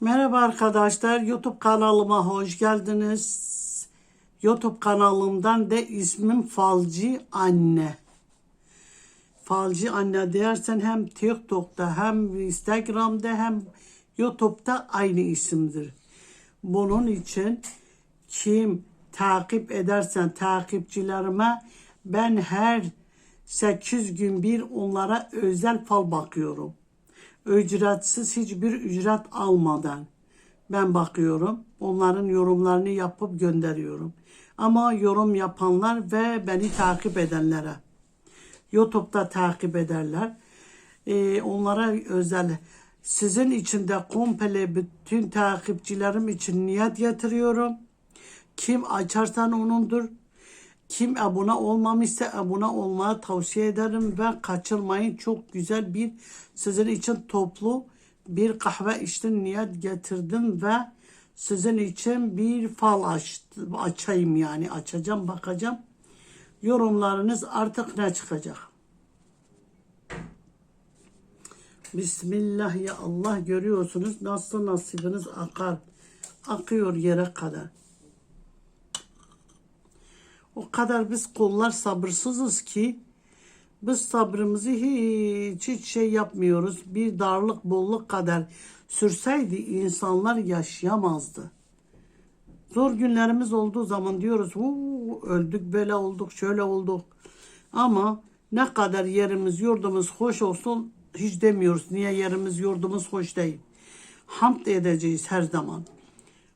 Merhaba arkadaşlar, YouTube kanalıma hoş geldiniz. YouTube kanalımdan da ismim Falcı Anne. Falcı Anne dersen hem TikTok'ta hem Instagram'da hem YouTube'da aynı isimdir. Bunun için kim takip edersen takipçilerime ben her 8 gün bir onlara özel fal bakıyorum. Ücretsiz hiçbir ücret almadan ben bakıyorum. Onların yorumlarını yapıp gönderiyorum. Ama yorum yapanlar ve beni takip edenlere YouTube'da takip ederler. Ee, onlara özel sizin için de komple bütün takipçilerim için niyet getiriyorum. Kim açarsan onundur. Kim abone olmamışsa abone olmaya tavsiye ederim ve kaçırmayın. Çok güzel bir sizin için toplu bir kahve içtim niyet getirdim ve sizin için bir fal açtım, açayım yani açacağım bakacağım. Yorumlarınız artık ne çıkacak? Bismillah ya Allah görüyorsunuz nasıl nasibiniz akar. Akıyor yere kadar. O kadar biz kollar sabırsızız ki biz sabrımızı hiç hiç şey yapmıyoruz. Bir darlık bolluk kadar sürseydi insanlar yaşayamazdı. Zor günlerimiz olduğu zaman diyoruz "Huu, öldük böyle olduk şöyle olduk. Ama ne kadar yerimiz yurdumuz hoş olsun hiç demiyoruz. Niye yerimiz yurdumuz hoş değil. Hamd edeceğiz her zaman.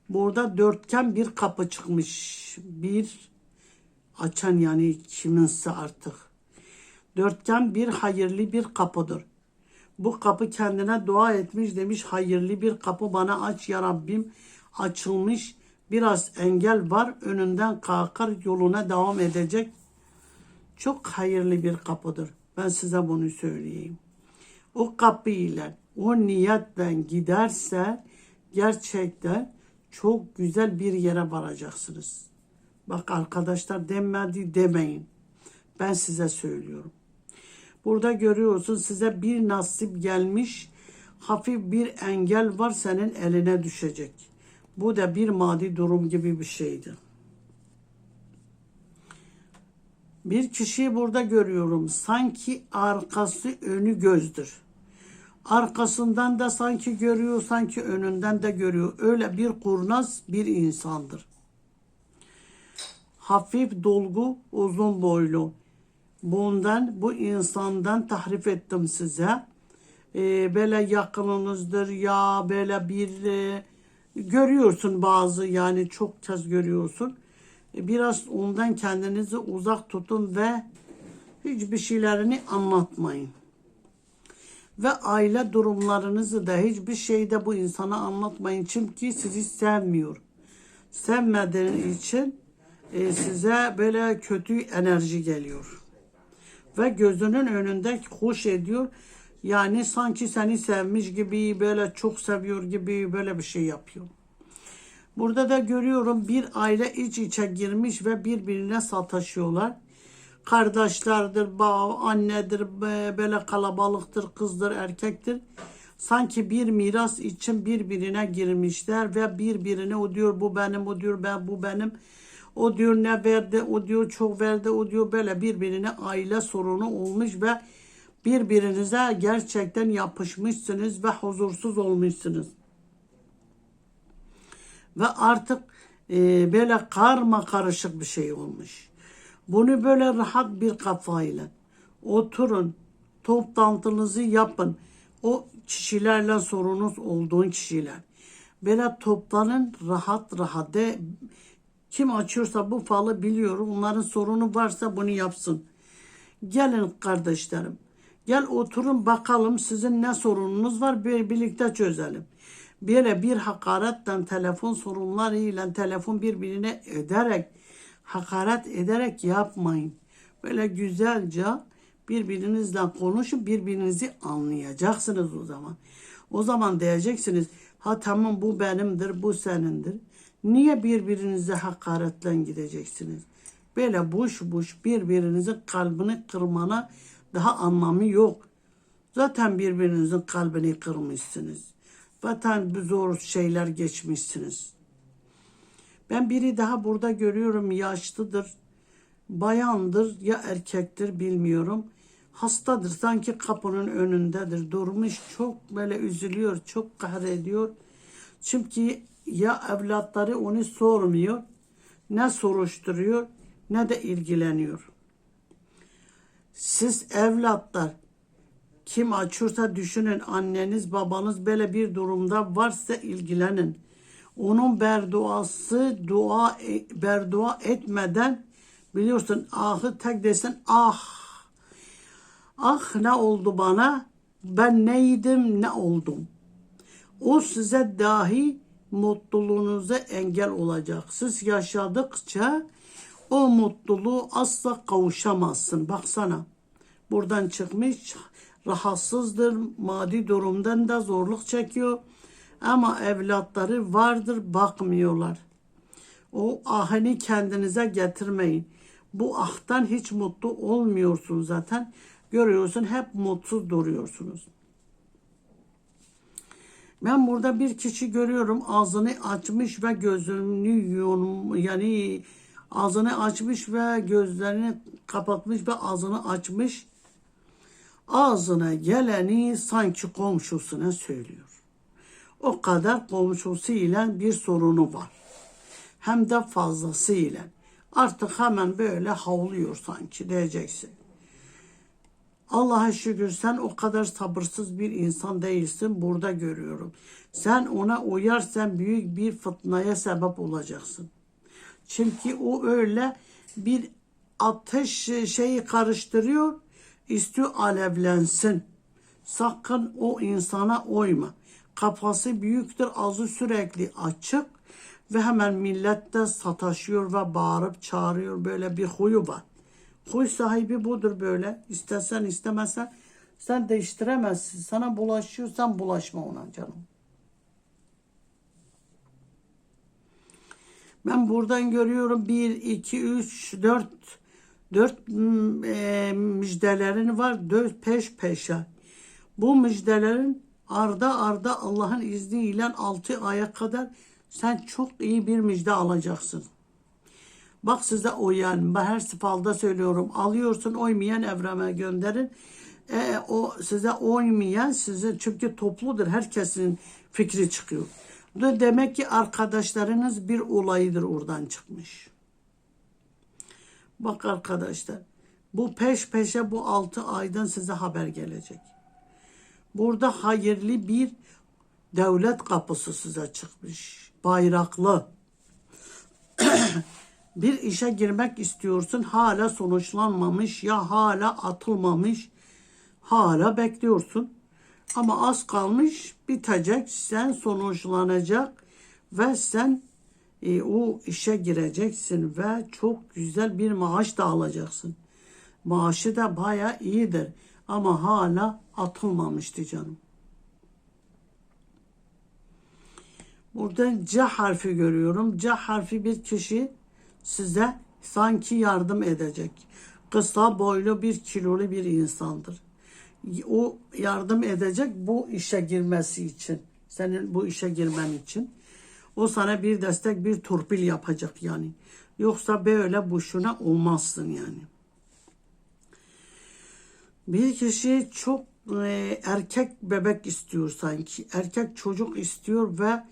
Burada dörtgen bir kapı çıkmış. Bir açan yani kiminse artık. Dörtgen bir hayırlı bir kapıdır. Bu kapı kendine dua etmiş demiş hayırlı bir kapı bana aç ya Rabbim. Açılmış biraz engel var önünden kalkar yoluna devam edecek. Çok hayırlı bir kapıdır. Ben size bunu söyleyeyim. O kapı ile o niyetten giderse gerçekten çok güzel bir yere varacaksınız. Bak arkadaşlar demedi demeyin. Ben size söylüyorum. Burada görüyorsun size bir nasip gelmiş. Hafif bir engel var senin eline düşecek. Bu da bir maddi durum gibi bir şeydi. Bir kişiyi burada görüyorum. Sanki arkası önü gözdür. Arkasından da sanki görüyor, sanki önünden de görüyor. Öyle bir kurnaz bir insandır hafif dolgu, uzun boylu. Bundan, bu insandan tahrif ettim size. Ee, böyle yakınınızdır ya böyle bir e, görüyorsun bazı yani çok kez görüyorsun. E, biraz ondan kendinizi uzak tutun ve hiçbir şeylerini anlatmayın. Ve aile durumlarınızı da hiçbir şeyde bu insana anlatmayın. Çünkü sizi sevmiyor. Sevmediğin için e, size böyle kötü enerji geliyor. Ve gözünün önünde hoş ediyor. Yani sanki seni sevmiş gibi, böyle çok seviyor gibi böyle bir şey yapıyor. Burada da görüyorum bir aile iç içe girmiş ve birbirine sataşıyorlar. Kardeşlerdir, bağ, annedir, böyle kalabalıktır, kızdır, erkektir. Sanki bir miras için birbirine girmişler ve birbirine o diyor bu benim, o diyor ben bu benim. O diyor ne verdi, o diyor çok verdi, o diyor böyle birbirine aile sorunu olmuş ve birbirinize gerçekten yapışmışsınız ve huzursuz olmuşsunuz. Ve artık e, böyle karma karışık bir şey olmuş. Bunu böyle rahat bir kafayla oturun, toplantınızı yapın. O kişilerle sorunuz olduğun kişiler. Böyle toplanın rahat rahat de kim açıyorsa bu falı biliyorum. Onların sorunu varsa bunu yapsın. Gelin kardeşlerim. Gel oturun bakalım sizin ne sorununuz var bir birlikte çözelim. Böyle bir hakaretten telefon sorunlarıyla telefon birbirine ederek hakaret ederek yapmayın. Böyle güzelce birbirinizle konuşup birbirinizi anlayacaksınız o zaman. O zaman diyeceksiniz ha tamam bu benimdir bu senindir. Niye birbirinize hakaretle gideceksiniz? Böyle boş boş birbirinizin kalbini kırmana daha anlamı yok. Zaten birbirinizin kalbini kırmışsınız. Bu zor şeyler geçmişsiniz. Ben biri daha burada görüyorum yaşlıdır. Bayandır ya erkektir bilmiyorum. Hastadır sanki kapının önündedir. Durmuş çok böyle üzülüyor, çok kahrediyor. Çünkü ya evlatları onu sormuyor, ne soruşturuyor, ne de ilgileniyor. Siz evlatlar kim açırsa düşünün anneniz babanız böyle bir durumda varsa ilgilenin. Onun berduası dua e- berdua etmeden biliyorsun ahı tek desen ah ah ne oldu bana ben neydim ne oldum. O size dahi mutluluğunuza engel olacak. Siz yaşadıkça o mutluluğu asla kavuşamazsın. Baksana buradan çıkmış rahatsızdır, maddi durumdan da zorluk çekiyor. Ama evlatları vardır bakmıyorlar. O ahını kendinize getirmeyin. Bu ahtan hiç mutlu olmuyorsun zaten. Görüyorsun hep mutsuz duruyorsunuz. Ben burada bir kişi görüyorum ağzını açmış ve gözünü yum yani ağzını açmış ve gözlerini kapatmış ve ağzını açmış. Ağzına geleni sanki komşusuna söylüyor. O kadar komşusuyla bir sorunu var. Hem de fazlasıyla. Artık hemen böyle havlıyor sanki diyeceksin. Allah'a şükür sen o kadar sabırsız bir insan değilsin burada görüyorum. Sen ona uyarsan büyük bir fitnaya sebep olacaksın. Çünkü o öyle bir ateş şeyi karıştırıyor, istiyor alevlensin. Sakın o insana uyma. Kafası büyüktür, ağzı sürekli açık ve hemen millette sataşıyor ve bağırıp çağırıyor. Böyle bir huyu var. Huy sahibi budur böyle. İstersen istemezsen sen değiştiremezsin. Sana bulaşıyorsan bulaşma ona canım. Ben buradan görüyorum 1, 2, 3, 4, 4 e, müjdelerin var. 4 peş peşe. Bu müjdelerin arda arda Allah'ın izniyle 6 aya kadar sen çok iyi bir müjde alacaksın. Bak size uyan. Ben her sefalda söylüyorum. Alıyorsun oymayan evreme gönderin. E, o size oymayan size çünkü topludur. Herkesin fikri çıkıyor. Bu Demek ki arkadaşlarınız bir olayıdır oradan çıkmış. Bak arkadaşlar. Bu peş peşe bu altı aydan size haber gelecek. Burada hayırlı bir devlet kapısı size çıkmış. Bayraklı. bir işe girmek istiyorsun hala sonuçlanmamış ya hala atılmamış hala bekliyorsun. Ama az kalmış bitecek sen sonuçlanacak ve sen e, o işe gireceksin ve çok güzel bir maaş da alacaksın. Maaşı da baya iyidir ama hala atılmamıştı canım. Burada C harfi görüyorum. C harfi bir kişi size sanki yardım edecek. Kısa boylu bir kilolu bir insandır. O yardım edecek bu işe girmesi için. Senin bu işe girmen için. O sana bir destek, bir torpil yapacak yani. Yoksa böyle boşuna olmazsın yani. Bir kişi çok e, erkek bebek istiyor sanki. Erkek çocuk istiyor ve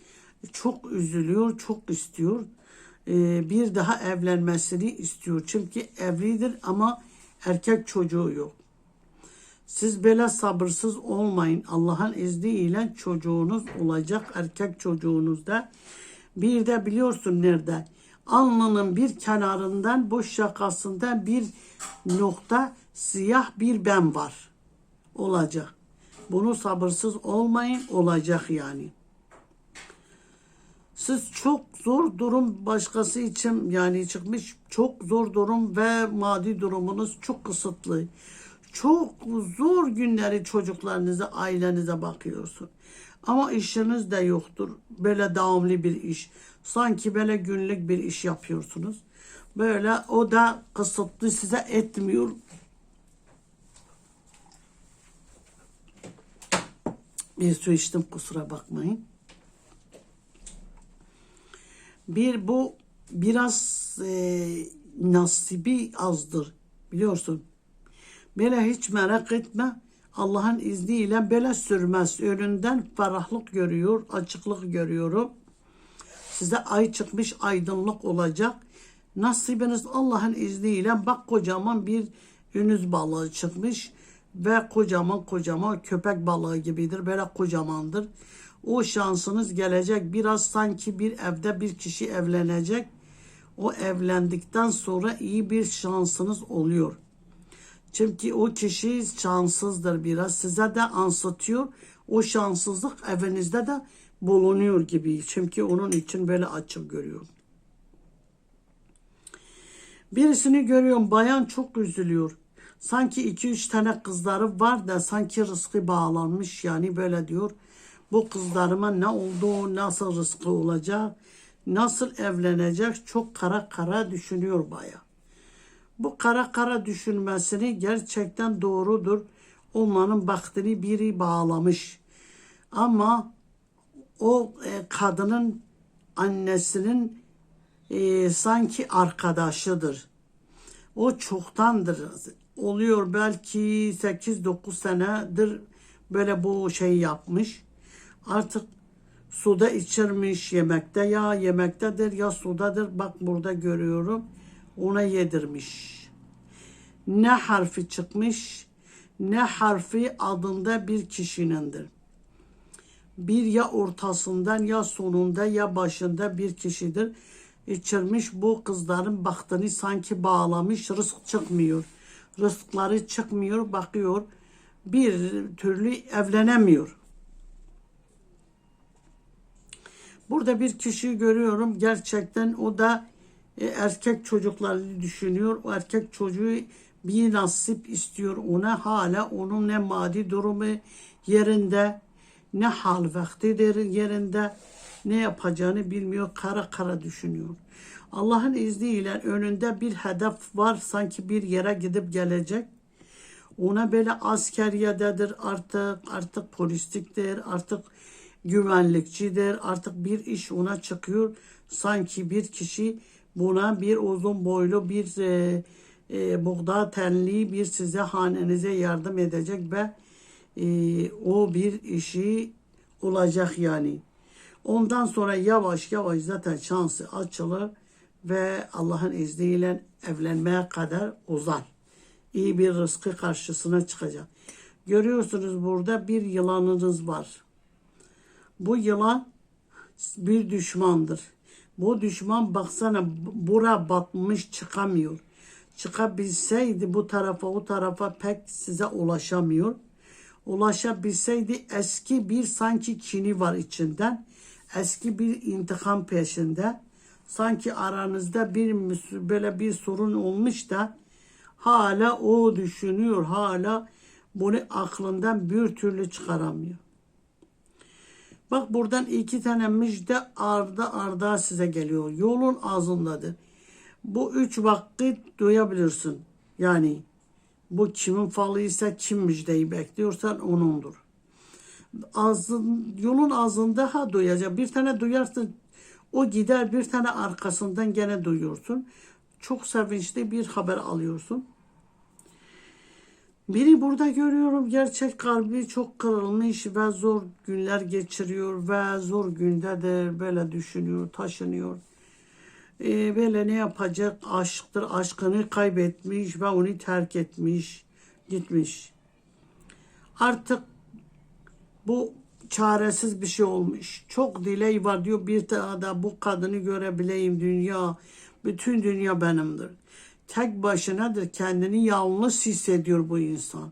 çok üzülüyor, çok istiyor. Ee, bir daha evlenmesini istiyor. Çünkü evlidir ama erkek çocuğu yok. Siz böyle sabırsız olmayın. Allah'ın izniyle çocuğunuz olacak. Erkek çocuğunuzda. Bir de biliyorsun nerede? Alnının bir kenarından boş şakasından bir nokta siyah bir ben var. Olacak. Bunu sabırsız olmayın. Olacak yani. Siz çok zor durum başkası için yani çıkmış çok zor durum ve maddi durumunuz çok kısıtlı. Çok zor günleri çocuklarınıza, ailenize bakıyorsun. Ama işiniz de yoktur. Böyle devamlı bir iş. Sanki böyle günlük bir iş yapıyorsunuz. Böyle o da kısıtlı size etmiyor. Bir su içtim kusura bakmayın. Bir bu biraz e, nasibi azdır biliyorsun. Böyle hiç merak etme. Allah'ın izniyle böyle sürmez. Önünden ferahlık görüyor, açıklık görüyorum. Size ay çıkmış aydınlık olacak. Nasibiniz Allah'ın izniyle bak kocaman bir ünüz balığı çıkmış ve kocaman kocaman köpek balığı gibidir. Böyle kocamandır. O şansınız gelecek. Biraz sanki bir evde bir kişi evlenecek. O evlendikten sonra iyi bir şansınız oluyor. Çünkü o kişi şanssızdır biraz. Size de ansatıyor. O şanssızlık evinizde de bulunuyor gibi. Çünkü onun için böyle açık görüyorum. Birisini görüyorum bayan çok üzülüyor. Sanki iki üç tane kızları var da sanki rızkı bağlanmış yani böyle diyor. Bu kızlarıma ne oldu, nasıl rızkı olacak, nasıl evlenecek çok kara kara düşünüyor bayağı. Bu kara kara düşünmesini gerçekten doğrudur. Onların baktığını biri bağlamış. Ama o e, kadının annesinin e, sanki arkadaşıdır. O çoktandır. Oluyor belki 8-9 senedir böyle bu şey yapmış. Artık suda içirmiş yemekte ya yemektedir ya sudadır. Bak burada görüyorum. Ona yedirmiş. Ne harfi çıkmış ne harfi adında bir kişinindir. Bir ya ortasından ya sonunda ya başında bir kişidir. İçirmiş bu kızların baktığını sanki bağlamış rızk çıkmıyor. Rızkları çıkmıyor bakıyor bir türlü evlenemiyor. Burada bir kişi görüyorum gerçekten o da e, erkek çocuklarını düşünüyor. O erkek çocuğu bir nasip istiyor ona hala onun ne maddi durumu yerinde ne hal vaktidir yerinde ne yapacağını bilmiyor kara kara düşünüyor. Allah'ın izniyle önünde bir hedef var sanki bir yere gidip gelecek. Ona böyle askeriyededir artık artık polisliktir artık güvenlikçidir artık bir iş ona çıkıyor. Sanki bir kişi buna bir uzun boylu bir e, e, buğda tenli bir size hanenize yardım edecek ve e, o bir işi olacak yani. Ondan sonra yavaş yavaş zaten şansı açılır ve Allah'ın izniyle evlenmeye kadar uzar. İyi bir rızkı karşısına çıkacak. Görüyorsunuz burada bir yılanınız var. Bu yılan bir düşmandır. Bu düşman baksana bura batmış çıkamıyor. Çıkabilseydi bu tarafa o tarafa pek size ulaşamıyor. Ulaşabilseydi eski bir sanki kini var içinden. Eski bir intikam peşinde. Sanki aranızda bir böyle bir sorun olmuş da hala o düşünüyor. Hala bunu aklından bir türlü çıkaramıyor. Bak buradan iki tane müjde arda arda size geliyor. Yolun ağzındadır. Bu üç vakit duyabilirsin. Yani bu kimin falıysa kim müjdeyi bekliyorsan onundur. Ağzın, yolun ağzında ha duyacak. Bir tane duyarsın o gider bir tane arkasından gene duyuyorsun. Çok sevinçli bir haber alıyorsun. Biri burada görüyorum gerçek kalbi çok kırılmış ve zor günler geçiriyor ve zor gündedir böyle düşünüyor, taşınıyor. Ee, böyle ne yapacak aşktır aşkını kaybetmiş ve onu terk etmiş, gitmiş. Artık bu çaresiz bir şey olmuş. Çok diley var diyor bir tane de bu kadını görebileyim dünya. Bütün dünya benimdir tek başınadır. Kendini yalnız hissediyor bu insan.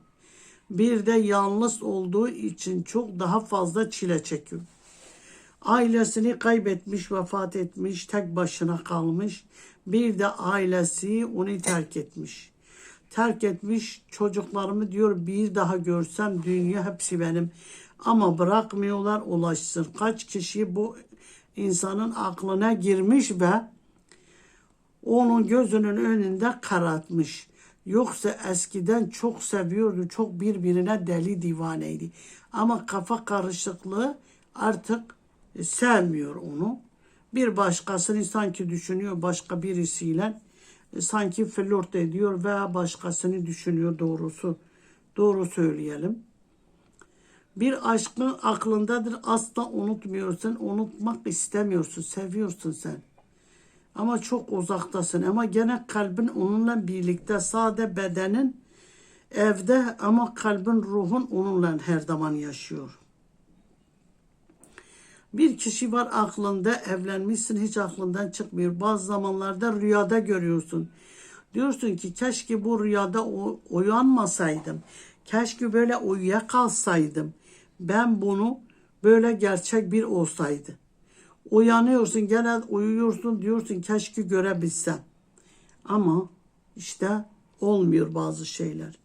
Bir de yalnız olduğu için çok daha fazla çile çekiyor. Ailesini kaybetmiş, vefat etmiş, tek başına kalmış. Bir de ailesi onu terk etmiş. Terk etmiş çocuklarımı diyor bir daha görsem dünya hepsi benim. Ama bırakmıyorlar ulaşsın. Kaç kişi bu insanın aklına girmiş ve onun gözünün önünde karartmış. Yoksa eskiden çok seviyordu, çok birbirine deli divaneydi. Ama kafa karışıklığı artık e, sevmiyor onu. Bir başkasını sanki düşünüyor başka birisiyle e, sanki flört ediyor veya başkasını düşünüyor doğrusu. Doğru söyleyelim. Bir aşkın aklındadır asla unutmuyorsun. Unutmak istemiyorsun. Seviyorsun sen. Ama çok uzaktasın. Ama gene kalbin onunla birlikte. Sade bedenin evde ama kalbin ruhun onunla her zaman yaşıyor. Bir kişi var aklında evlenmişsin hiç aklından çıkmıyor. Bazı zamanlarda rüyada görüyorsun. Diyorsun ki keşke bu rüyada uyanmasaydım. Keşke böyle uyuyakalsaydım. Ben bunu böyle gerçek bir olsaydı. Uyanıyorsun gene uyuyorsun diyorsun keşke görebilsem. Ama işte olmuyor bazı şeyler.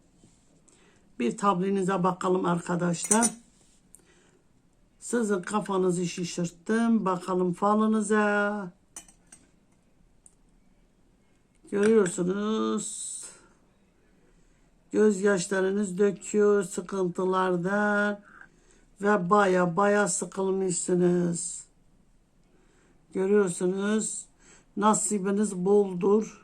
Bir tablinize bakalım arkadaşlar. Sizin kafanızı şişirttim. Bakalım falınıza. Görüyorsunuz. Gözyaşlarınız döküyor sıkıntılardan. Ve baya baya sıkılmışsınız. Görüyorsunuz. Nasibiniz boldur.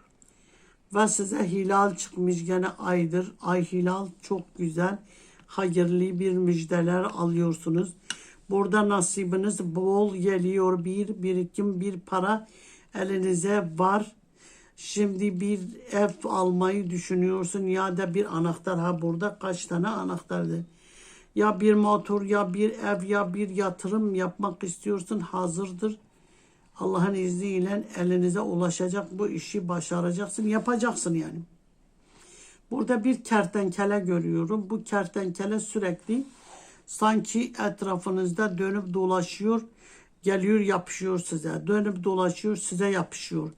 Ve size hilal çıkmış gene aydır. Ay hilal çok güzel. Hayırlı bir müjdeler alıyorsunuz. Burada nasibiniz bol geliyor. Bir birikim, bir para elinize var. Şimdi bir ev almayı düşünüyorsun ya da bir anahtar. Ha burada kaç tane anahtardı? Ya bir motor ya bir ev ya bir yatırım yapmak istiyorsun hazırdır. Allah'ın izniyle elinize ulaşacak bu işi başaracaksın, yapacaksın yani. Burada bir kertenkele görüyorum. Bu kertenkele sürekli sanki etrafınızda dönüp dolaşıyor, geliyor yapışıyor size. Dönüp dolaşıyor size yapışıyor.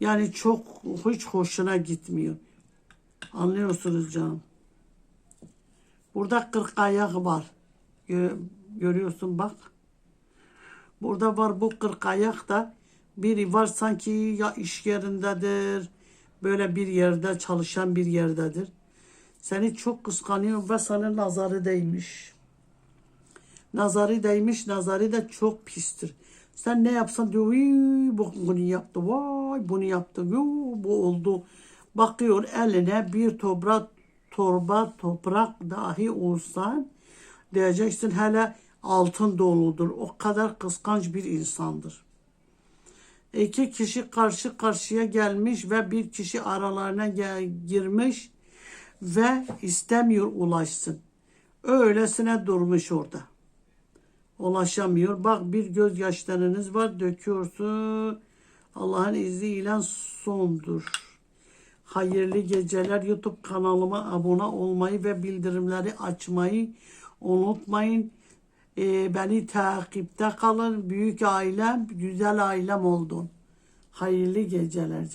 Yani çok hiç hoşuna gitmiyor. Anlıyorsunuz canım. Burada kırk ayak var. Gö- görüyorsun bak. Burada var bu kırk ayak da biri var sanki ya iş yerindedir. Böyle bir yerde çalışan bir yerdedir. Seni çok kıskanıyor ve sana nazarı değmiş. Nazarı değmiş, nazarı da çok pistir. Sen ne yapsan diyor, "Vıy, bu bunu yaptı, vay bunu yaptı, yo, bu oldu. Bakıyor eline bir toprak, torba toprak dahi olsan diyeceksin hele altın doludur. O kadar kıskanç bir insandır. İki kişi karşı karşıya gelmiş ve bir kişi aralarına girmiş ve istemiyor ulaşsın. Öylesine durmuş orada. Ulaşamıyor. Bak bir gözyaşlarınız var döküyorsun. Allah'ın izniyle sondur. Hayırlı geceler. YouTube kanalıma abone olmayı ve bildirimleri açmayı unutmayın. Ee, beni takipte kalın. Büyük ailem, güzel ailem oldun. Hayırlı geceler canım.